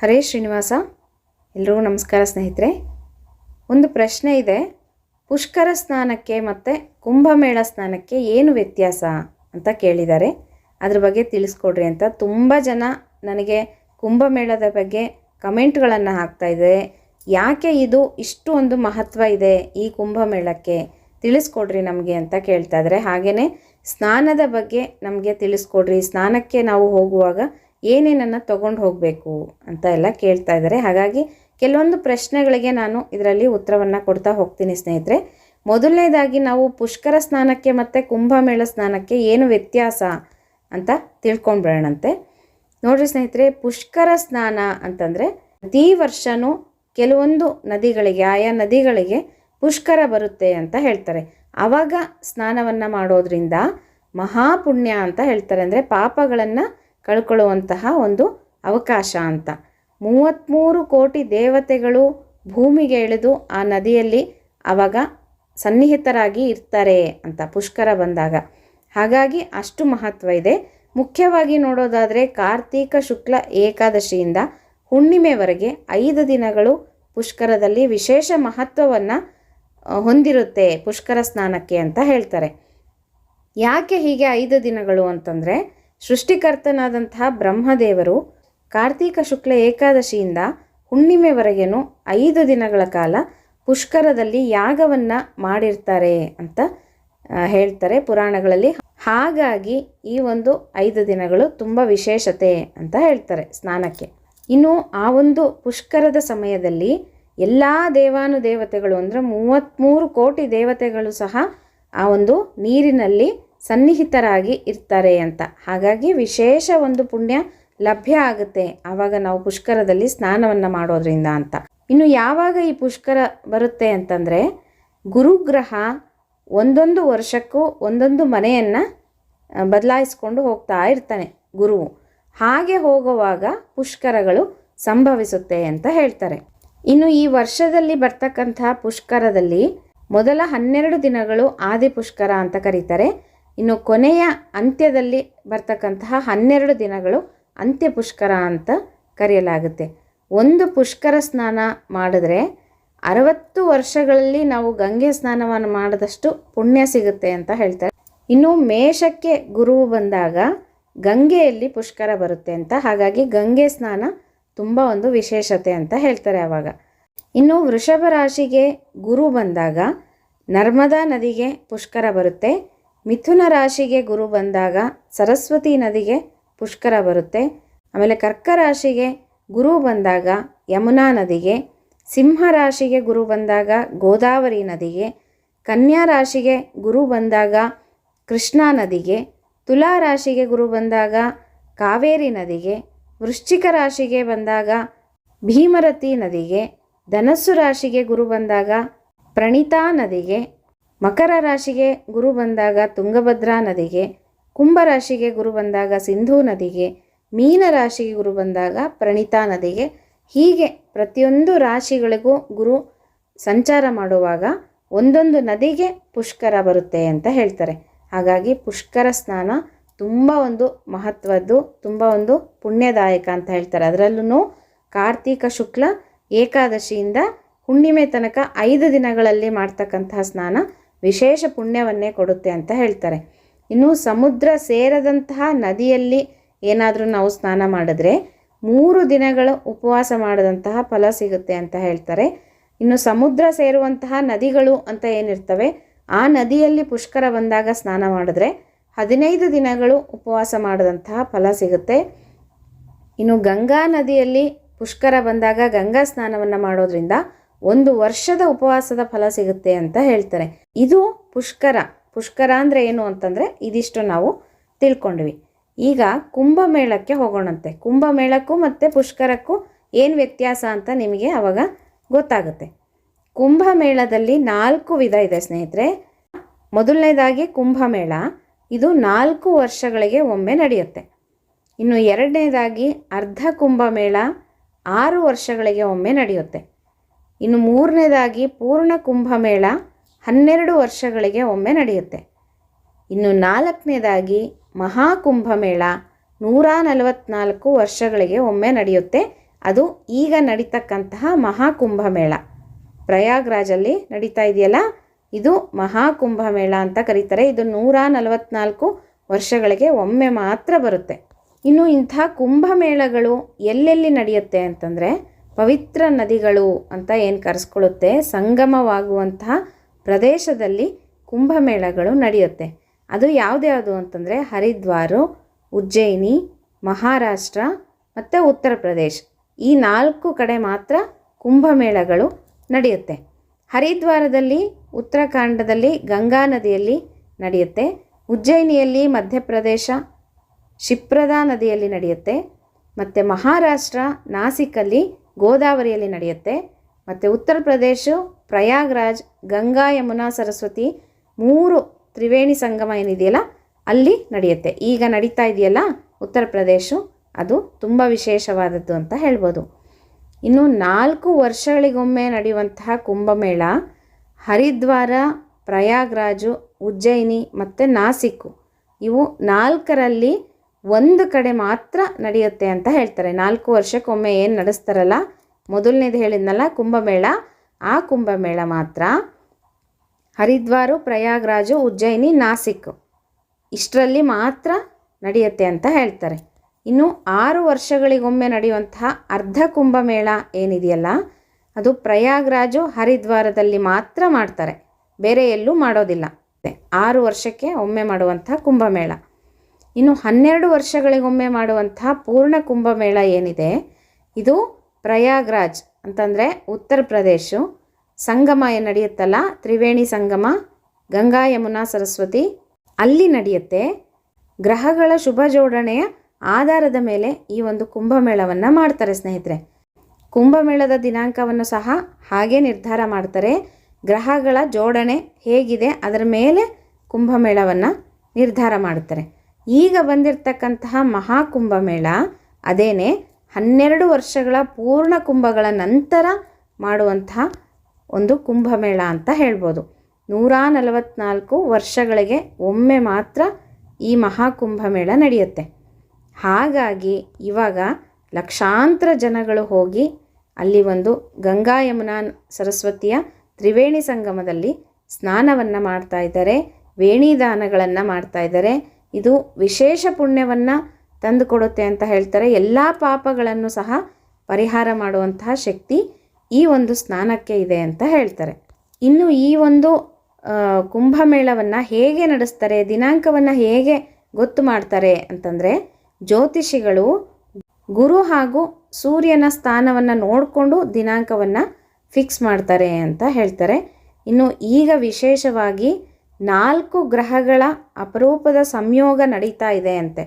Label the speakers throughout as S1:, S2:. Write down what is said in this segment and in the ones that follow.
S1: ಹರೇ ಶ್ರೀನಿವಾಸ, ಎಲ್ರಿಗೂ ನಮಸ್ಕಾರ ಸ್ನೇಹಿತರೆ. ಒಂದು ಪ್ರಶ್ನೆ ಇದೆ. ಪುಷ್ಕರ ಸ್ನಾನಕ್ಕೆ ಮತ್ತು ಕುಂಭಮೇಳ ಸ್ನಾನಕ್ಕೆ ಏನು ವ್ಯತ್ಯಾಸ ಅಂತ ಕೇಳಿದ್ದಾರೆ. ಅದ್ರ ಬಗ್ಗೆ ತಿಳಿಸ್ಕೊಡ್ರಿ ಅಂತ. ತುಂಬ ಜನ ನನಗೆ ಕುಂಭಮೇಳದ ಬಗ್ಗೆ ಕಮೆಂಟ್ಗಳನ್ನು ಹಾಕ್ತಾ ಇದೆ ಯಾಕೆ ಇದು ಇಷ್ಟು ಒಂದು ಮಹತ್ವ ಇದೆ ಈ ಕುಂಭಮೇಳಕ್ಕೆ? ತಿಳಿಸ್ಕೊಡ್ರಿ ನಮಗೆ ಅಂತ ಕೇಳ್ತಾ ಇದ್ದಾರೆ. ಹಾಗೆಯೇ ಸ್ನಾನದ ಬಗ್ಗೆ ನಮಗೆ ತಿಳಿಸ್ಕೊಡ್ರಿ. ಸ್ನಾನಕ್ಕೆ ನಾವು ಹೋಗುವಾಗ ಏನೇನನ್ನು ತಗೊಂಡು ಹೋಗಬೇಕು ಅಂತ ಎಲ್ಲ ಕೇಳ್ತಾ ಇದ್ದಾರೆ ಹಾಗಾಗಿ ಕೆಲವೊಂದು ಪ್ರಶ್ನೆಗಳಿಗೆ ನಾನು ಇದರಲ್ಲಿ ಉತ್ತರವನ್ನು ಕೊಡ್ತಾ ಹೋಗ್ತೀನಿ ಸ್ನೇಹಿತರೆ. ಮೊದಲನೇದಾಗಿ ನಾವು ಪುಷ್ಕರ ಸ್ನಾನಕ್ಕೆ ಮತ್ತು ಕುಂಭಮೇಳ ಸ್ನಾನಕ್ಕೆ ಏನು ವ್ಯತ್ಯಾಸ ಅಂತ ತಿಳ್ಕೊಂಡ್ಬಿಡೋಣಂತೆ ನೋಡಿರಿ ಸ್ನೇಹಿತರೆ, ಪುಷ್ಕರ ಸ್ನಾನ ಅಂತಂದರೆ ಪ್ರತಿ ವರ್ಷವೂ ಕೆಲವೊಂದು ನದಿಗಳಿಗೆ, ಆಯಾ ನದಿಗಳಿಗೆ ಪುಷ್ಕರ ಬರುತ್ತೆ ಅಂತ ಹೇಳ್ತಾರೆ. ಆವಾಗ ಸ್ನಾನವನ್ನು ಮಾಡೋದ್ರಿಂದ ಮಹಾಪುಣ್ಯ ಅಂತ ಹೇಳ್ತಾರೆ. ಅಂದರೆ ಪಾಪಗಳನ್ನು ಕಳ್ಕೊಳ್ಳುವಂತಹ ಒಂದು ಅವಕಾಶ ಅಂತ. ಮೂವತ್ತ್ಮೂರು ಕೋಟಿ ದೇವತೆಗಳು ಭೂಮಿಗೆ ಇಳಿದು ಆ ನದಿಯಲ್ಲಿ ಆವಾಗ ಸನ್ನಿಹಿತರಾಗಿ ಇರ್ತಾರೆ ಅಂತ ಪುಷ್ಕರ ಬಂದಾಗ. ಹಾಗಾಗಿ ಅಷ್ಟು ಮಹತ್ವ ಇದೆ. ಮುಖ್ಯವಾಗಿ ನೋಡೋದಾದರೆ ಕಾರ್ತೀಕ ಶುಕ್ಲ ಏಕಾದಶಿಯಿಂದ ಹುಣ್ಣಿಮೆವರೆಗೆ ಐದು ದಿನಗಳು ಪುಷ್ಕರದಲ್ಲಿ ವಿಶೇಷ ಮಹತ್ವವನ್ನು ಹೊಂದಿರುತ್ತೆ ಪುಷ್ಕರ ಸ್ನಾನಕ್ಕೆ ಅಂತ ಹೇಳ್ತಾರೆ. ಯಾಕೆ ಹೀಗೆ ಐದು ದಿನಗಳು ಅಂತಂದರೆ ಸೃಷ್ಟಿಕರ್ತನಾದಂತಹ ಬ್ರಹ್ಮದೇವರು ಕಾರ್ತೀಕ ಶುಕ್ಲ ಏಕಾದಶಿಯಿಂದ ಹುಣ್ಣಿಮೆವರೆಗೇನು ಐದು ದಿನಗಳ ಕಾಲ ಪುಷ್ಕರದಲ್ಲಿ ಯಾಗವನ್ನು ಮಾಡಿರ್ತಾರೆ ಅಂತ ಹೇಳ್ತಾರೆ ಪುರಾಣಗಳಲ್ಲಿ. ಹಾಗಾಗಿ ಈ ಒಂದು ಐದು ದಿನಗಳು ತುಂಬ ವಿಶೇಷತೆ ಅಂತ ಹೇಳ್ತಾರೆ ಸ್ನಾನಕ್ಕೆ. ಇನ್ನು ಆ ಒಂದು ಪುಷ್ಕರದ ಸಮಯದಲ್ಲಿ ಎಲ್ಲ ದೇವಾನುದೇವತೆಗಳು ಅಂದರೆ ಮೂವತ್ತ್ಮೂರು ಕೋಟಿ ದೇವತೆಗಳು ಸಹ ಆ ಒಂದು ನೀರಿನಲ್ಲಿ ಸನ್ನಿಹಿತರಾಗಿ ಇರ್ತಾರೆ ಅಂತ. ಹಾಗಾಗಿ ವಿಶೇಷ ಒಂದು ಪುಣ್ಯ ಲಭ್ಯ ಆಗುತ್ತೆ ಆವಾಗ ನಾವು ಪುಷ್ಕರದಲ್ಲಿ ಸ್ನಾನವನ್ನು ಮಾಡೋದ್ರಿಂದ ಅಂತ. ಇನ್ನು ಯಾವಾಗ ಈ ಪುಷ್ಕರ ಬರುತ್ತೆ ಅಂತಂದರೆ ಗುರುಗ್ರಹ ಒಂದೊಂದು ವರ್ಷಕ್ಕೂ ಒಂದೊಂದು ಮನೆಯನ್ನು ಬದಲಾಯಿಸ್ಕೊಂಡು ಹೋಗ್ತಾ ಇರ್ತಾನೆ ಗುರುವು. ಹಾಗೆ ಹೋಗುವಾಗ ಪುಷ್ಕರಗಳು ಸಂಭವಿಸುತ್ತೆ ಅಂತ ಹೇಳ್ತಾರೆ. ಇನ್ನು ಈ ವರ್ಷದಲ್ಲಿ ಬರ್ತಕ್ಕಂಥ ಪುಷ್ಕರದಲ್ಲಿ ಮೊದಲ ಹನ್ನೆರಡು ದಿನಗಳು ಆದಿ ಪುಷ್ಕರ ಅಂತ ಕರೀತಾರೆ. ಇನ್ನು ಕೊನೆಯ ಅಂತ್ಯದಲ್ಲಿ ಬರ್ತಕ್ಕಂತಹ ಹನ್ನೆರಡು ದಿನಗಳು ಅಂತ್ಯ ಪುಷ್ಕರ ಅಂತ ಕರೆಯಲಾಗುತ್ತೆ. ಒಂದು ಪುಷ್ಕರ ಸ್ನಾನ ಮಾಡಿದ್ರೆ ಅರವತ್ತು ವರ್ಷಗಳಲ್ಲಿ ನಾವು ಗಂಗೆ ಸ್ನಾನವನ್ನು ಮಾಡಿದಷ್ಟು ಪುಣ್ಯ ಸಿಗುತ್ತೆ ಅಂತ ಹೇಳ್ತಾರೆ. ಇನ್ನು ಮೇಷಕ್ಕೆ ಗುರುವು ಬಂದಾಗ ಗಂಗೆಯಲ್ಲಿ ಪುಷ್ಕರ ಬರುತ್ತೆ ಅಂತ, ಹಾಗಾಗಿ ಗಂಗೆ ಸ್ನಾನ ತುಂಬ ಒಂದು ವಿಶೇಷತೆ ಅಂತ ಹೇಳ್ತಾರೆ ಆವಾಗ ಇನ್ನು ವೃಷಭ ರಾಶಿಗೆ ಗುರು ಬಂದಾಗ ನರ್ಮದಾ ನದಿಗೆ ಪುಷ್ಕರ ಬರುತ್ತೆ. ಮಿಥುನ ರಾಶಿಗೆ ಗುರು ಬಂದಾಗ ಸರಸ್ವತಿ ನದಿಗೆ ಪುಷ್ಕರ ಬರುತ್ತೆ. ಆಮೇಲೆ ಕರ್ಕ ರಾಶಿಗೆ ಗುರು ಬಂದಾಗ ಯಮುನಾ ನದಿಗೆ, ಸಿಂಹ ರಾಶಿಗೆ ಗುರು ಬಂದಾಗ ಗೋದಾವರಿ ನದಿಗೆ, ಕನ್ಯಾ ರಾಶಿಗೆ ಗುರು ಬಂದಾಗ ಕೃಷ್ಣಾ ನದಿಗೆ, ತುಲಾ ರಾಶಿಗೆ ಗುರು ಬಂದಾಗ ಕಾವೇರಿ ನದಿಗೆ, ವೃಶ್ಚಿಕ ರಾಶಿಗೆ ಬಂದಾಗ ಭೀಮರತಿ ನದಿಗೆ, ಧನಸ್ಸು ರಾಶಿಗೆ ಗುರು ಬಂದಾಗ ಪ್ರಣಿತಾ ನದಿಗೆ ಮಕರ ರಾಶಿಗೆ ಗುರು ಬಂದಾಗ ತುಂಗಭದ್ರಾ ನದಿಗೆ, ಕುಂಭ ರಾಶಿಗೆ ಗುರು ಬಂದಾಗ ಸಿಂಧೂ ನದಿಗೆ, ಮೀನ ರಾಶಿಗೆ ಗುರು ಬಂದಾಗ ಪ್ರಣಿತಾ ನದಿಗೆ, ಹೀಗೆ ಪ್ರತಿಯೊಂದು ರಾಶಿಗಳಿಗೂ ಗುರು ಸಂಚಾರ ಮಾಡುವಾಗ ಒಂದೊಂದು ನದಿಗೆ ಪುಷ್ಕರ ಬರುತ್ತೆ ಅಂತ ಹೇಳ್ತಾರೆ. ಹಾಗಾಗಿ ಪುಷ್ಕರ ಸ್ನಾನ ತುಂಬ ಒಂದು ಮಹತ್ವದ್ದು, ತುಂಬ ಒಂದು ಪುಣ್ಯದಾಯಕ ಅಂತ ಹೇಳ್ತಾರೆ. ಅದರಲ್ಲೂ ಕಾರ್ತೀಕ ಶುಕ್ಲ ಏಕಾದಶಿಯಿಂದ ಹುಣ್ಣಿಮೆ ತನಕ ಐದು ದಿನಗಳಲ್ಲಿ ಮಾಡ್ತಕ್ಕಂತಹ ಸ್ನಾನ ವಿಶೇಷ ಪುಣ್ಯವನ್ನೇ ಕೊಡುತ್ತೆ ಅಂತ ಹೇಳ್ತಾರೆ. ಇನ್ನು ಸಮುದ್ರ ಸೇರದಂತಹ ನದಿಯಲ್ಲಿ ಏನಾದರೂ ನಾವು ಸ್ನಾನ ಮಾಡಿದ್ರೆ ಮೂರು ದಿನಗಳು ಉಪವಾಸ ಮಾಡಿದಂತಹ ಫಲ ಸಿಗುತ್ತೆ ಅಂತ ಹೇಳ್ತಾರೆ. ಇನ್ನು ಸಮುದ್ರ ಸೇರುವಂತಹ ನದಿಗಳು ಅಂತ ಏನಿರ್ತವೆ, ಆ ನದಿಯಲ್ಲಿ ಪುಷ್ಕರ ಬಂದಾಗ ಸ್ನಾನ ಮಾಡಿದ್ರೆ ಹದಿನೈದು ದಿನಗಳು ಉಪವಾಸ ಮಾಡಿದಂತಹ ಫಲ ಸಿಗುತ್ತೆ. ಇನ್ನು ಗಂಗಾ ನದಿಯಲ್ಲಿ ಪುಷ್ಕರ ಬಂದಾಗ ಗಂಗಾ ಸ್ನಾನವನ್ನು ಮಾಡೋದ್ರಿಂದ ಒಂದು ವರ್ಷದ ಉಪವಾಸದ ಫಲ ಸಿಗುತ್ತೆ ಅಂತ ಹೇಳ್ತಾರೆ. ಇದು ಪುಷ್ಕರ. ಪುಷ್ಕರ ಅಂದರೆ ಏನು ಅಂತಂದರೆ ಇದಿಷ್ಟು ನಾವು ತಿಳ್ಕೊಂಡ್ವಿ. ಈಗ ಕುಂಭಮೇಳಕ್ಕೆ ಹೋಗೋಣಂತೆ. ಕುಂಭಮೇಳಕ್ಕೂ ಮತ್ತು ಪುಷ್ಕರಕ್ಕೂ ಏನು ವ್ಯತ್ಯಾಸ ಅಂತ ನಿಮಗೆ ಅವಾಗ ಗೊತ್ತಾಗುತ್ತೆ. ಕುಂಭಮೇಳದಲ್ಲಿ ನಾಲ್ಕು ವಿಧ ಇದೆ ಸ್ನೇಹಿತರೆ. ಮೊದಲನೇದಾಗಿ ಕುಂಭಮೇಳ. ಇದು ನಾಲ್ಕು ವರ್ಷಗಳಿಗೆ ಒಮ್ಮೆ ನಡೆಯುತ್ತೆ. ಇನ್ನು ಎರಡನೇದಾಗಿ ಅರ್ಧ ಕುಂಭಮೇಳ ಆರು ವರ್ಷಗಳಿಗೆ ಒಮ್ಮೆ ನಡೆಯುತ್ತೆ. ಇನ್ನು ಮೂರನೇದಾಗಿ ಪೂರ್ಣ ಕುಂಭಮೇಳ ಹನ್ನೆರಡು ವರ್ಷಗಳಿಗೆ ಒಮ್ಮೆ ನಡೆಯುತ್ತೆ. ಇನ್ನು ನಾಲ್ಕನೇದಾಗಿ ಮಹಾಕುಂಭಮೇಳ ನೂರ ನಲವತ್ನಾಲ್ಕು ವರ್ಷಗಳಿಗೆ ಒಮ್ಮೆ ನಡೆಯುತ್ತೆ. ಅದು ಈಗ ನಡೀತಕ್ಕಂತಹ ಮಹಾಕುಂಭಮೇಳ. ಪ್ರಯಾಗ್ರಾಜಲ್ಲಿ ನಡೀತಾ ಇದೆಯಲ್ಲ? ಇದು ಮಹಾಕುಂಭಮೇಳ ಅಂತ ಕರೀತಾರೆ. ಇದು ನೂರ ನಲವತ್ನಾಲ್ಕು ವರ್ಷಗಳಿಗೆ ಒಮ್ಮೆ ಮಾತ್ರ ಬರುತ್ತೆ. ಇನ್ನು ಇಂಥ ಕುಂಭಮೇಳಗಳು ಎಲ್ಲೆಲ್ಲಿ ನಡೆಯುತ್ತೆ ಅಂತಂದರೆ ಪವಿತ್ರ ನದಿಗಳು ಅಂತ ಏನು ಕರೆಸ್ಕೊಳ್ಳುತ್ತೆ? ಸಂಗಮವಾಗುವಂತಹ ಪ್ರದೇಶದಲ್ಲಿ ಕುಂಭಮೇಳಗಳು ನಡೆಯುತ್ತೆ. ಅದು ಯಾವುದ್ಯಾವುದು ಅಂತಂದರೆ ಹರಿದ್ವಾರು, ಉಜ್ಜಯಿನಿ, ಮಹಾರಾಷ್ಟ್ರ ಮತ್ತು ಉತ್ತರ ಪ್ರದೇಶ್. ಈ ನಾಲ್ಕು ಕಡೆ ಮಾತ್ರ ಕುಂಭಮೇಳಗಳು ನಡೆಯುತ್ತೆ. ಹರಿದ್ವಾರದಲ್ಲಿ, ಉತ್ತರಾಖಂಡದಲ್ಲಿ, ಗಂಗಾ ನದಿಯಲ್ಲಿ ನಡೆಯುತ್ತೆ. ಉಜ್ಜಯಿನಿಯಲ್ಲಿ ಮಧ್ಯಪ್ರದೇಶ ಕ್ಷಿಪ್ರದಾ ನದಿಯಲ್ಲಿ ನಡೆಯುತ್ತೆ. ಮತ್ತು ಮಹಾರಾಷ್ಟ್ರ, ನಾಸಿಕಲ್ಲಿ ಗೋದಾವರಿಯಲ್ಲಿ ನಡೆಯುತ್ತೆ. ಮತ್ತು ಉತ್ತರ ಪ್ರದೇಶ, ಪ್ರಯಾಗ್ರಾಜ್, ಗಂಗಾ ಯಮುನಾ ಸರಸ್ವತಿ ಮೂರು ತ್ರಿವೇಣಿ ಸಂಗಮ ಏನಿದೆಯಲ್ಲ, ಅಲ್ಲಿ ನಡೆಯುತ್ತೆ. ಈಗ ನಡೀತಾ ಇದೆಯಲ್ಲ ಉತ್ತರ ಪ್ರದೇಶ, ಅದು ತುಂಬ ವಿಶೇಷವಾದದ್ದು ಅಂತ ಹೇಳ್ಬೋದು. ಇನ್ನು ನಾಲ್ಕು ವರ್ಷಗಳಿಗೊಮ್ಮೆ ನಡೆಯುವಂತಹ ಕುಂಭಮೇಳ ಹರಿದ್ವಾರ, ಪ್ರಯಾಗ್ರಾಜು, ಉಜ್ಜಯಿನಿ ಮತ್ತು ನಾಸಿಕ್ಕು ಇವು ನಾಲ್ಕರಲ್ಲಿ ಒಂದು ಕಡೆ ಮಾತ್ರ ನಡೆಯುತ್ತೆ ಅಂತ ಹೇಳ್ತಾರೆ. ನಾಲ್ಕು ವರ್ಷಕ್ಕೊಮ್ಮೆ ಏನು ನಡೆಸ್ತಾರಲ್ಲ? ಮೊದಲನೇದು ಹೇಳಿದ್ನಲ್ಲ, ಕುಂಭಮೇಳ. ಆ ಕುಂಭಮೇಳ ಮಾತ್ರ ಹರಿದ್ವಾರು, ಪ್ರಯಾಗ್ರಾಜು, ಉಜ್ಜಯಿನಿ, ನಾಸಿಕ್ ಇಷ್ಟರಲ್ಲಿ ಮಾತ್ರ ನಡೆಯುತ್ತೆ ಅಂತ ಹೇಳ್ತಾರೆ. ಇನ್ನು ಆರು ವರ್ಷಗಳಿಗೊಮ್ಮೆ ನಡೆಯುವಂತಹ ಅರ್ಧ ಕುಂಭಮೇಳ ಏನಿದೆಯಲ್ಲ, ಅದು ಪ್ರಯಾಗ್ರಾಜು ಹರಿದ್ವಾರದಲ್ಲಿ ಮಾತ್ರ ಮಾಡ್ತಾರೆ. ಬೇರೆ ಎಲ್ಲೂ ಮಾಡೋದಿಲ್ಲ. ಆರು ವರ್ಷಕ್ಕೆ ಒಮ್ಮೆ ಮಾಡುವಂಥ ಕುಂಭಮೇಳ. ಇನ್ನು ಹನ್ನೆರಡು ವರ್ಷಗಳಿಗೊಮ್ಮೆ ಮಾಡುವಂಥ ಪೂರ್ಣ ಕುಂಭಮೇಳ ಏನಿದೆ? ಇದು ಪ್ರಯಾಗ್ರಾಜ್ ಅಂತಂದರೆ ಉತ್ತರ ಪ್ರದೇಶ. ಸಂಗಮ ಏನು ನಡೆಯುತ್ತಲ್ಲ? ತ್ರಿವೇಣಿ ಸಂಗಮ, ಗಂಗಾ ಯಮುನಾ ಸರಸ್ವತಿ. ಅಲ್ಲಿ ನಡೆಯುತ್ತೆ. ಗ್ರಹಗಳ ಶುಭ ಜೋಡಣೆಯ ಆಧಾರದ ಮೇಲೆ ಈ ಒಂದು ಕುಂಭಮೇಳವನ್ನು ಮಾಡ್ತಾರೆ ಸ್ನೇಹಿತರೆ. ಕುಂಭಮೇಳದ ದಿನಾಂಕವನ್ನು ಸಹ ಹಾಗೆ ನಿರ್ಧಾರ ಮಾಡ್ತಾರೆ. ಗ್ರಹಗಳ ಜೋಡಣೆ ಹೇಗಿದೆ? ಅದರ ಮೇಲೆ ಕುಂಭಮೇಳವನ್ನು ನಿರ್ಧಾರ ಮಾಡುತ್ತಾರೆ ಈಗ ಬಂದಿರತಕ್ಕಂತಹ ಮಹಾಕುಂಭಮೇಳ ಅದೇನೆ ಹನ್ನೆರಡು ವರ್ಷಗಳ ಪೂರ್ಣ ಕುಂಭಗಳ ನಂತರ ಮಾಡುವಂತಹ ಒಂದು ಕುಂಭಮೇಳ ಅಂತ ಹೇಳ್ಬೋದು. ನೂರ ನಲವತ್ತ್ನಾಲ್ಕು ವರ್ಷಗಳಿಗೆ ಒಮ್ಮೆ ಮಾತ್ರ ಈ ಮಹಾಕುಂಭಮೇಳ ನಡೆಯುತ್ತೆ. ಹಾಗಾಗಿ ಇವಾಗ ಲಕ್ಷಾಂತರ ಜನಗಳು ಹೋಗಿ ಅಲ್ಲಿ ಒಂದು ಗಂಗಾ ಯಮುನಾ ಸರಸ್ವತಿಯ ತ್ರಿವೇಣಿ ಸಂಗಮದಲ್ಲಿ ಸ್ನಾನವನ್ನು ಮಾಡ್ತಾ ಇದ್ದಾರೆ ವೇಣಿದಾನಗಳನ್ನು ಮಾಡ್ತಾ ಇದ್ದಾರೆ. ಇದು ವಿಶೇಷ ಪುಣ್ಯವನ್ನು ತಂದುಕೊಡುತ್ತೆ ಅಂತ ಹೇಳ್ತಾರೆ. ಎಲ್ಲ ಪಾಪಗಳನ್ನು ಸಹ ಪರಿಹಾರ ಮಾಡುವಂತಹ ಶಕ್ತಿ ಈ ಒಂದು ಸ್ನಾನಕ್ಕೆ ಇದೆ ಅಂತ ಹೇಳ್ತಾರೆ. ಇನ್ನು ಈ ಒಂದು ಕುಂಭಮೇಳವನ್ನು ಹೇಗೆ ನಡೆಸ್ತಾರೆ, ದಿನಾಂಕವನ್ನು ಹೇಗೆ ಗೊತ್ತು ಮಾಡ್ತಾರೆ ಅಂತಂದರೆ, ಜ್ಯೋತಿಷಿಗಳು ಗುರು ಹಾಗೂ ಸೂರ್ಯನ ಸ್ಥಾನವನ್ನು ನೋಡಿಕೊಂಡು ದಿನಾಂಕವನ್ನು ಫಿಕ್ಸ್ ಮಾಡ್ತಾರೆ ಅಂತ ಹೇಳ್ತಾರೆ. ಇನ್ನು ಈಗ ವಿಶೇಷವಾಗಿ ನಾಲ್ಕು ಗ್ರಹಗಳ ಅಪರೂಪದ ಸಂಯೋಗ ನಡೀತಾ ಇದೆ ಅಂತೆ.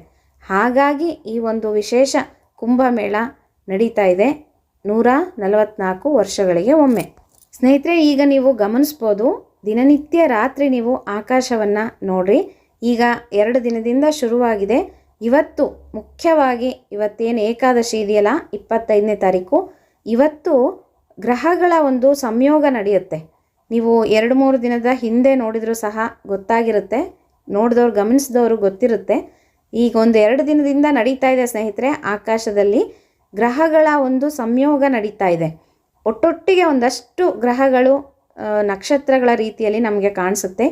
S1: ಹಾಗಾಗಿ ಈ ಒಂದು ವಿಶೇಷ ಕುಂಭಮೇಳ ನಡೀತಾ ಇದೆ ನೂರ ನಲವತ್ನಾಲ್ಕು ವರ್ಷಗಳಿಗೆ ಒಮ್ಮೆ. ಸ್ನೇಹಿತರೆ, ಈಗ ನೀವು ಗಮನಿಸ್ಬೋದು, ದಿನನಿತ್ಯ ರಾತ್ರಿ ನೀವು ಆಕಾಶವನ್ನು ನೋಡ್ರಿ. ಈಗ ಎರಡು ದಿನದಿಂದ ಶುರುವಾಗಿದೆ. ಇವತ್ತು ಮುಖ್ಯವಾಗಿ ಇವತ್ತೇನು ಏಕಾದಶಿ ಇದೆಯಲ್ಲ, ಇಪ್ಪತ್ತೈದನೇ ತಾರೀಕು, ಇವತ್ತು ಗ್ರಹಗಳ ಒಂದು ಸಂಯೋಗ ನಡೆಯುತ್ತೆ. ನೀವು ಎರಡು ಮೂರು ದಿನದ ಹಿಂದೆ ನೋಡಿದರೂ ಸಹ ಗೊತ್ತಾಗಿರುತ್ತೆ. ನೋಡಿದವ್ರು ಗಮನಿಸಿದವರು ಗೊತ್ತಿರುತ್ತೆ. ಈಗ ಒಂದು ಎರಡು ದಿನದಿಂದ ನಡೀತಾ ಇದೆ ಸ್ನೇಹಿತರೆ, ಆಕಾಶದಲ್ಲಿ ಗ್ರಹಗಳ ಒಂದು ಸಂಯೋಗ ನಡೀತಾ ಇದೆ. ಒಟ್ಟೊಟ್ಟಿಗೆ ಒಂದಷ್ಟು ಗ್ರಹಗಳು ನಕ್ಷತ್ರಗಳ ರೀತಿಯಲ್ಲಿ ನಮಗೆ ಕಾಣಿಸುತ್ತೆ.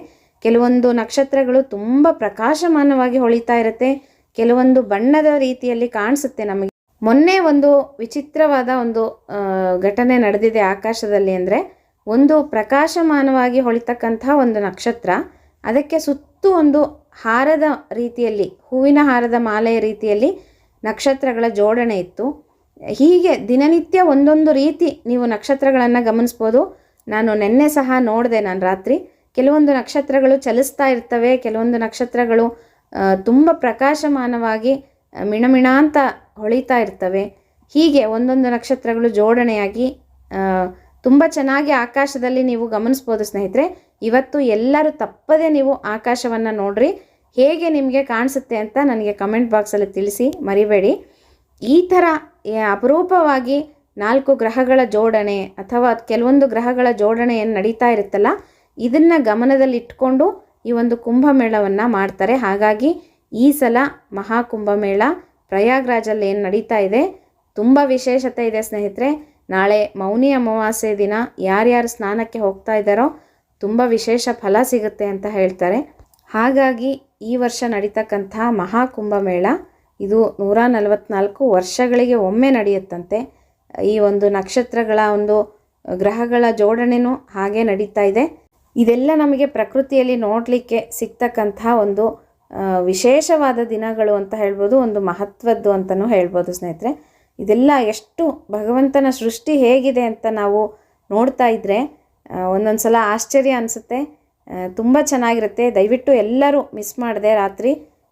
S1: ಕೆಲವೊಂದು ನಕ್ಷತ್ರಗಳು ತುಂಬ ಪ್ರಕಾಶಮಾನವಾಗಿ ಹೊಳಿತಾ ಇರುತ್ತೆ. ಕೆಲವೊಂದು ಬಣ್ಣದ ರೀತಿಯಲ್ಲಿ ಕಾಣಿಸುತ್ತೆ ನಮಗೆ. ಮೊನ್ನೆ ಒಂದು ವಿಚಿತ್ರವಾದ ಒಂದು ಘಟನೆ ನಡೆದಿದೆ ಆಕಾಶದಲ್ಲಿ ಅಂದರೆ ಒಂದು ಪ್ರಕಾಶಮಾನವಾಗಿ ಹೊಳಿತಕ್ಕಂಥ ಒಂದು ನಕ್ಷತ್ರ, ಅದಕ್ಕೆ ಸುತ್ತು ಒಂದು ಹಾರದ ರೀತಿಯಲ್ಲಿ, ಹೂವಿನ ಹಾರದ ಮಾಲೆಯ ರೀತಿಯಲ್ಲಿ ನಕ್ಷತ್ರಗಳ ಜೋಡಣೆ ಇತ್ತು. ಹೀಗೆ ದಿನನಿತ್ಯ ಒಂದೊಂದು ರೀತಿ ನೀವು ನಕ್ಷತ್ರಗಳನ್ನು ಗಮನಿಸ್ಬೋದು. ನಾನು ನಿನ್ನೆ ಸಹ ನೋಡಿದೆ ನಾನು ರಾತ್ರಿ. ಕೆಲವೊಂದು ನಕ್ಷತ್ರಗಳು ಚಲಿಸ್ತಾ ಇರ್ತವೆ, ಕೆಲವೊಂದು ನಕ್ಷತ್ರಗಳು ತುಂಬ ಪ್ರಕಾಶಮಾನವಾಗಿ ಮಿಣಮಿಣಾಂತ ಹೊಳಿತಾ ಇರ್ತವೆ. ಹೀಗೆ ಒಂದೊಂದು ನಕ್ಷತ್ರಗಳು ಜೋಡಣೆಯಾಗಿ ತುಂಬ ಚೆನ್ನಾಗಿ ಆಕಾಶದಲ್ಲಿ ನೀವು ಗಮನಿಸ್ಬೋದು ಸ್ನೇಹಿತರೆ. ಇವತ್ತು ಎಲ್ಲರೂ ತಪ್ಪದೆ ನೀವು ಆಕಾಶವನ್ನು ನೋಡ್ರಿ. ಹೇಗೆ ನಿಮಗೆ ಕಾಣಿಸುತ್ತೆ ಅಂತ ನನಗೆ ಕಮೆಂಟ್ ಬಾಕ್ಸಲ್ಲಿ ತಿಳಿಸಿ, ಮರಿಬೇಡಿ. ಈ ಥರ ಅಪರೂಪವಾಗಿ ನಾಲ್ಕು ಗ್ರಹಗಳ ಜೋಡಣೆ ಅಥವಾ ಕೆಲವೊಂದು ಗ್ರಹಗಳ ಜೋಡಣೆ ಏನು ನಡೀತಾ ಇರುತ್ತಲ್ಲ, ಇದನ್ನು ಗಮನದಲ್ಲಿಟ್ಕೊಂಡು ಈ ಒಂದು ಕುಂಭಮೇಳವನ್ನು ಮಾಡ್ತಾರೆ. ಹಾಗಾಗಿ ಈ ಸಲ ಮಹಾಕುಂಭಮೇಳ ಪ್ರಯಾಗ್ರಾಜಲ್ಲಿ ಏನು ನಡೀತಾ ಇದೆ, ತುಂಬ ವಿಶೇಷತೆ ಇದೆ ಸ್ನೇಹಿತರೆ. ನಾಳೆ ಮೌನಿ ಅಮಾವಾಸ್ಯೆ ದಿನ ಯಾರ್ಯಾರು ಸ್ನಾನಕ್ಕೆ ಹೋಗ್ತಾ ಇದ್ದಾರೋ ತುಂಬ ವಿಶೇಷ ಫಲ ಸಿಗುತ್ತೆ ಅಂತ ಹೇಳ್ತಾರೆ. ಹಾಗಾಗಿ ಈ ವರ್ಷ ನಡೀತಕ್ಕಂಥ ಮಹಾಕುಂಭಮೇಳ ಇದು ನೂರ ನಲವತ್ನಾಲ್ಕು ವರ್ಷಗಳಿಗೆ ಒಮ್ಮೆ ನಡೆಯುತ್ತಂತೆ. ಈ ಒಂದು ನಕ್ಷತ್ರಗಳ ಒಂದು ಗ್ರಹಗಳ ಜೋಡಣೆನೂ ಹಾಗೆ ನಡೀತಾ ಇದೆ. ಇದೆಲ್ಲ ನಮಗೆ ಪ್ರಕೃತಿಯಲ್ಲಿ ನೋಡಲಿಕ್ಕೆ ಸಿಗ್ತಕ್ಕಂಥ ಒಂದು ವಿಶೇಷವಾದ ದಿನಗಳು ಅಂತ ಹೇಳ್ಬೋದು, ಒಂದು ಮಹತ್ವದ್ದು ಅಂತಲೂ ಹೇಳ್ಬೋದು ಸ್ನೇಹಿತರೆ. ಇದೆಲ್ಲ ಎಷ್ಟು ಭಗವಂತನ ಸೃಷ್ಟಿ ಹೇಗಿದೆ ಅಂತ ನಾವು ನೋಡ್ತಾ ಇದ್ದರೆ ಒಂದೊಂದು ಸಲ ಆಶ್ಚರ್ಯ ಅನಿಸುತ್ತೆ. ತುಂಬ ಚೆನ್ನಾಗಿರುತ್ತೆ. ದಯವಿಟ್ಟು ಎಲ್ಲರೂ ಮಿಸ್ ಮಾಡದೆ ರಾತ್ರಿ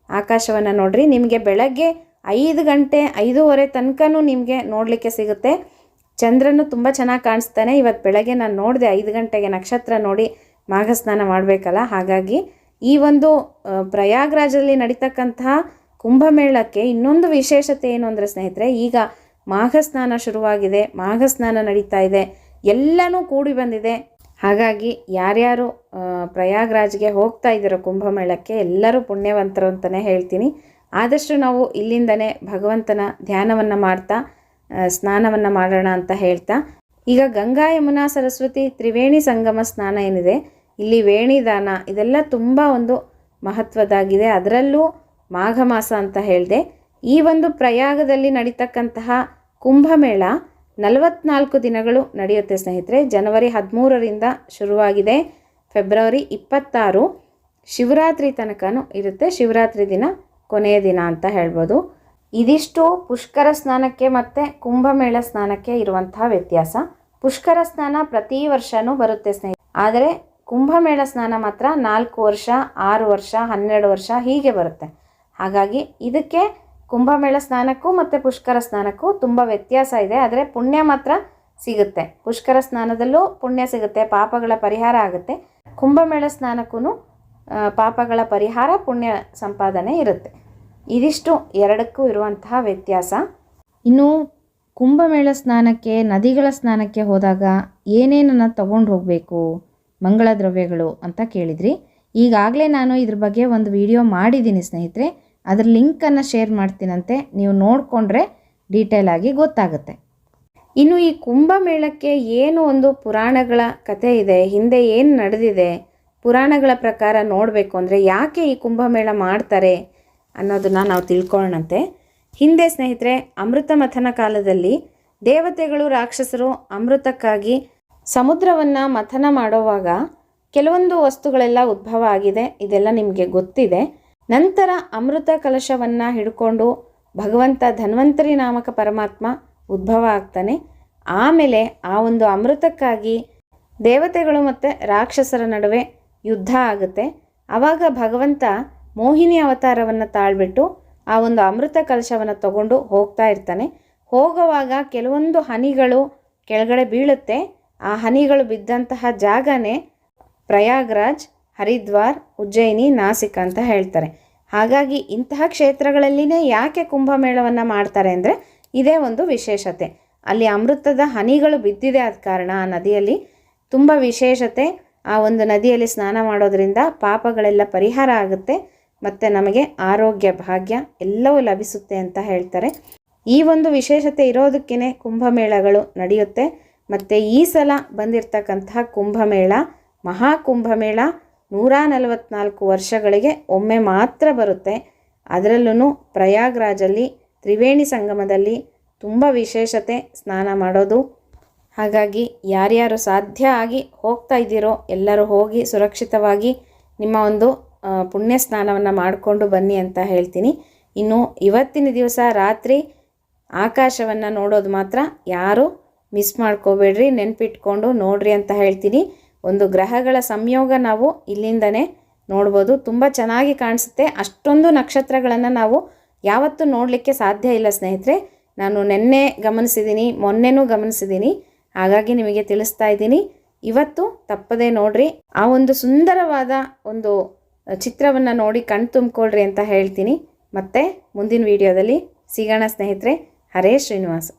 S1: ಆಕಾಶವನ್ನು ನೋಡ್ರಿ. ನಿಮಗೆ ಬೆಳಗ್ಗೆ ಐದು ಗಂಟೆ, ಐದೂವರೆ ತನಕನೂ ನಿಮಗೆ ನೋಡಲಿಕ್ಕೆ ಸಿಗುತ್ತೆ. ಚಂದ್ರನು ತುಂಬ ಚೆನ್ನಾಗಿ ಕಾಣಿಸ್ತಾನೆ. ಇವತ್ತು ಬೆಳಗ್ಗೆ ನಾನು ನೋಡಿದೆ ಐದು ಗಂಟೆಗೆ ನಕ್ಷತ್ರ ನೋಡಿ ಮಾಘಸ್ನಾನ ಮಾಡಬೇಕಲ್ಲ? ಹಾಗಾಗಿ ಈ ಒಂದು ಪ್ರಯಾಗ್ರಾಜಲ್ಲಿ ನಡೀತಕ್ಕಂತಹ ಕುಂಭಮೇಳಕ್ಕೆ ಇನ್ನೊಂದು ವಿಶೇಷತೆ ಏನು ಅಂದರೆ ಸ್ನೇಹಿತರೆ, ಈಗ ಮಾಘ ಸ್ನಾನ ಶುರುವಾಗಿದೆ ಮಾಘ ಸ್ನಾನ ನಡೀತಾ ಇದೆ, ಎಲ್ಲನೂ ಕೂಡಿ ಬಂದಿದೆ. ಹಾಗಾಗಿ ಯಾರ್ಯಾರು ಪ್ರಯಾಗ್ರಾಜ್ಗೆ ಹೋಗ್ತಾ ಇದ್ದೀರೋ ಕುಂಭಮೇಳಕ್ಕೆ ಎಲ್ಲರೂ ಪುಣ್ಯವಂತರು ಅಂತಲೇ ಹೇಳ್ತೀನಿ. ಆದಷ್ಟು ನಾವು ಇಲ್ಲಿಂದನೇ ಭಗವಂತನ ಧ್ಯಾನವನ್ನು ಮಾಡ್ತಾ ಸ್ನಾನವನ್ನು ಮಾಡೋಣ ಅಂತ ಹೇಳ್ತಾ. ಈಗ ಗಂಗಾ ಯಮುನಾ ಸರಸ್ವತಿ ತ್ರಿವೇಣಿ ಸಂಗಮ ಸ್ನಾನ ಏನಿದೆ, ಇಲ್ಲಿ ವೇಣಿದಾನ, ಇದೆಲ್ಲ ತುಂಬ ಒಂದು ಮಹತ್ವದಾಗಿದೆ ಅದರಲ್ಲೂ ಮಾಘ ಮಾಸ ಅಂತ ಹೇಳಿದೆ, ಈ ಒಂದು ಪ್ರಯಾಗದಲ್ಲಿ ನಡೀತಕ್ಕಂತಹ ಕುಂಭಮೇಳ ನಲವತ್ನಾಲ್ಕು ದಿನಗಳು ನಡೆಯುತ್ತೆ ಸ್ನೇಹಿತರೆ. ಜನವರಿ ಹದಿಮೂರರಿಂದ ಶುರುವಾಗಿದೆ. ಫೆಬ್ರವರಿ ಇಪ್ಪತ್ತಾರು ಶಿವರಾತ್ರಿ ತನಕನೂ ಇರುತ್ತೆ. ಶಿವರಾತ್ರಿ ದಿನ ಕೊನೆಯ ದಿನ ಅಂತ ಹೇಳ್ಬೋದು. ಇದಿಷ್ಟು ಪುಷ್ಕರ ಸ್ನಾನಕ್ಕೆ ಮತ್ತು ಕುಂಭಮೇಳ ಸ್ನಾನಕ್ಕೆ ಇರುವಂತಹ ವ್ಯತ್ಯಾಸ. ಪುಷ್ಕರ ಸ್ನಾನ ಪ್ರತಿ ವರ್ಷನೂ ಬರುತ್ತೆ ಸ್ನೇಹಿತರೆ. ಆದರೆ ಕುಂಭಮೇಳ ಸ್ನಾನ ಮಾತ್ರ ನಾಲ್ಕು ವರ್ಷ, ಆರು ವರ್ಷ, ಹನ್ನೆರಡು ವರ್ಷ ಹೀಗೆ ಬರುತ್ತೆ. ಹಾಗಾಗಿ ಇದಕ್ಕೆ ಕುಂಭಮೇಳ ಸ್ನಾನಕ್ಕೂ ಮತ್ತು ಪುಷ್ಕರ ಸ್ನಾನಕ್ಕೂ ತುಂಬ ವ್ಯತ್ಯಾಸ ಇದೆ, ಆದರೆ ಪುಣ್ಯ ಮಾತ್ರ ಸಿಗುತ್ತೆ. ಪುಷ್ಕರ ಸ್ನಾನದಲ್ಲೂ ಪುಣ್ಯ ಸಿಗುತ್ತೆ, ಪಾಪಗಳ ಪರಿಹಾರ ಆಗುತ್ತೆ. ಕುಂಭಮೇಳ ಸ್ನಾನಕ್ಕೂ ಪಾಪಗಳ ಪರಿಹಾರ, ಪುಣ್ಯ ಸಂಪಾದನೆ ಇರುತ್ತೆ. ಇದಿಷ್ಟು ಎರಡಕ್ಕೂ ಇರುವಂತಹ ವ್ಯತ್ಯಾಸ. ಇನ್ನು ಕುಂಭಮೇಳ ಸ್ನಾನಕ್ಕೆ, ನದಿಗಳ ಸ್ನಾನಕ್ಕೆ ಹೋದಾಗ ಏನೇನನ್ನು ತಗೊಂಡು ಹೋಗಬೇಕು, ಮಂಗಳ ದ್ರವ್ಯಗಳು ಅಂತ ಕೇಳಿದ್ರಿ. ಈಗಾಗಲೇ ನಾನು ಇದ್ರ ಬಗ್ಗೆ ಒಂದು ವಿಡಿಯೋ ಮಾಡಿದ್ದೀನಿ ಸ್ನೇಹಿತರೆ. ಅದ್ರ ಲಿಂಕನ್ನು ಶೇರ್ ಮಾಡ್ತೀನಂತೆ, ನೀವು ನೋಡಿಕೊಂಡ್ರೆ ಡೀಟೇಲ್ ಆಗಿ ಗೊತ್ತಾಗುತ್ತೆ. ಇನ್ನು ಈ ಕುಂಭಮೇಳಕ್ಕೆ ಏನು ಒಂದು ಪುರಾಣಗಳ ಕತೆ ಇದೆ, ಹಿಂದೆ ಏನು ನಡೆದಿದೆ, ಪುರಾಣಗಳ ಪ್ರಕಾರ ನೋಡಬೇಕು ಅಂದರೆ ಯಾಕೆ ಈ ಕುಂಭಮೇಳ ಮಾಡ್ತಾರೆ ಅನ್ನೋದನ್ನು ನಾವು ತಿಳ್ಕೊಳ್ಳೋಣಂತೆ ಹಿಂದೆ ಸ್ನೇಹಿತರೆ ಅಮೃತ ಮಥನ ಕಾಲದಲ್ಲಿ ದೇವತೆಗಳು, ರಾಕ್ಷಸರು ಅಮೃತಕ್ಕಾಗಿ ಸಮುದ್ರವನ್ನು ಮಥನ ಮಾಡುವಾಗ ಕೆಲವೊಂದು ವಸ್ತುಗಳೆಲ್ಲ ಉದ್ಭವ ಆಗಿದೆ, ಇದೆಲ್ಲ ನಿಮಗೆ ಗೊತ್ತಿದೆ. ನಂತರ ಅಮೃತ ಕಲಶವನ್ನು ಹಿಡ್ಕೊಂಡು ಭಗವಂತ ಧನ್ವಂತರಿ ನಾಮಕ ಪರಮಾತ್ಮ ಉದ್ಭವ ಆಗ್ತಾನೆ. ಆಮೇಲೆ ಆ ಒಂದು ಅಮೃತಕ್ಕಾಗಿ ದೇವತೆಗಳು ಮತ್ತು ರಾಕ್ಷಸರ ನಡುವೆ ಯುದ್ಧ ಆಗುತ್ತೆ. ಆವಾಗ ಭಗವಂತ ಮೋಹಿನಿ ಅವತಾರವನ್ನು ತಾಳ್ಬಿಟ್ಟು ಆ ಒಂದು ಅಮೃತ ಕಲಶವನ್ನು ತಗೊಂಡು ಹೋಗ್ತಾ ಇರ್ತಾನೆ. ಹೋಗುವಾಗ ಕೆಲವೊಂದು ಹನಿಗಳು ಕೆಳಗಡೆ ಬೀಳುತ್ತೆ. ಆ ಹನಿಗಳು ಬಿದ್ದಂತಹ ಜಾಗನೇ ಪ್ರಯಾಗ್ರಾಜ್. ಹರಿದ್ವಾರ್, ಉಜ್ಜಯಿನಿ, ನಾಸಿಕ ಅಂತ ಹೇಳ್ತಾರೆ. ಹಾಗಾಗಿ ಇಂತಹ ಕ್ಷೇತ್ರಗಳಲ್ಲಿನೇ ಯಾಕೆ ಕುಂಭಮೇಳವನ್ನು ಮಾಡ್ತಾರೆ ಅಂದರೆ ಇದೇ ಒಂದು ವಿಶೇಷತೆ. ಅಲ್ಲಿ ಅಮೃತದ ಹನಿಗಳು ಬಿದ್ದಿದೆ ಆದ ಕಾರಣ ಆ ನದಿಯಲ್ಲಿ ತುಂಬ ವಿಶೇಷತೆ. ಆ ಒಂದು ನದಿಯಲ್ಲಿ ಸ್ನಾನ ಮಾಡೋದರಿಂದ ಪಾಪಗಳೆಲ್ಲ ಪರಿಹಾರ ಆಗುತ್ತೆ. ಮತ್ತು ನಮಗೆ ಆರೋಗ್ಯ, ಭಾಗ್ಯ ಎಲ್ಲವೂ ಲಭಿಸುತ್ತೆ ಅಂತ ಹೇಳ್ತಾರೆ. ಈ ಒಂದು ವಿಶೇಷತೆ ಇರೋದಕ್ಕೇ ಕುಂಭಮೇಳಗಳು ನಡೆಯುತ್ತೆ. ಮತ್ತು ಈ ಸಲ ಬಂದಿರತಕ್ಕಂತಹ ಕುಂಭಮೇಳ, ಮಹಾಕುಂಭಮೇಳ ನೂರ ನಲವತ್ನಾಲ್ಕು ವರ್ಷಗಳಿಗೆ ಒಮ್ಮೆ ಮಾತ್ರ ಬರುತ್ತೆ. ಅದರಲ್ಲೂ ಪ್ರಯಾಗ್ರಾಜಲ್ಲಿ, ತ್ರಿವೇಣಿ ಸಂಗಮದಲ್ಲಿ ತುಂಬ ವಿಶೇಷತೆ ಸ್ನಾನ ಮಾಡೋದು. ಹಾಗಾಗಿ ಯಾರ್ಯಾರು ಸಾಧ್ಯ ಆಗಿ ಹೋಗ್ತಾ ಇದ್ದೀರೋ ಎಲ್ಲರೂ ಹೋಗಿ ಸುರಕ್ಷಿತವಾಗಿ ನಿಮ್ಮ ಒಂದು ಪುಣ್ಯ ಸ್ನಾನವನ್ನು ಮಾಡಿಕೊಂಡು ಬನ್ನಿ ಅಂತ ಹೇಳ್ತೀನಿ. ಇನ್ನು ಇವತ್ತಿನ ದಿವಸ ರಾತ್ರಿ ಆಕಾಶವನ್ನು ನೋಡೋದು ಮಾತ್ರ ಯಾರು ಮಿಸ್ ಮಾಡ್ಕೋಬೇಡ್ರಿ, ನೆನಪಿಟ್ಕೊಂಡು ನೋಡ್ರಿ ಅಂತ ಹೇಳ್ತೀನಿ. ಒಂದು ಗ್ರಹಗಳ ಸಂಯೋಗ ನಾವು ಇಲ್ಲಿಂದನೇ ನೋಡ್ಬೋದು. ತುಂಬ ಚೆನ್ನಾಗಿ ಕಾಣಿಸುತ್ತೆ. ಅಷ್ಟೊಂದು ನಕ್ಷತ್ರಗಳನ್ನು ನಾವು ಯಾವತ್ತೂ ನೋಡಲಿಕ್ಕೆ ಸಾಧ್ಯ ಇಲ್ಲ ಸ್ನೇಹಿತರೆ. ನಾನು ನಿನ್ನೆ ಗಮನಿಸಿದ್ದೀನಿ ಮೊನ್ನೆನೂ ಗಮನಿಸಿದ್ದೀನಿ ಹಾಗಾಗಿ ನಿಮಗೆ ತಿಳಿಸ್ತಾ ಇದ್ದೀನಿ. ಇವತ್ತು ತಪ್ಪದೇ ನೋಡ್ರಿ. ಆ ಒಂದು ಸುಂದರವಾದ ಒಂದು ಚಿತ್ರವನ್ನು ನೋಡಿ ಕಣ್ ತುಂಬಿಕೊಳ್ರಿ ಅಂತ ಹೇಳ್ತೀನಿ. ಮತ್ತೆ ಮುಂದಿನ ವಿಡಿಯೋದಲ್ಲಿ ಸಿಗೋಣ ಸ್ನೇಹಿತರೆ. ಹರೇ ಶ್ರೀನಿವಾಸ್.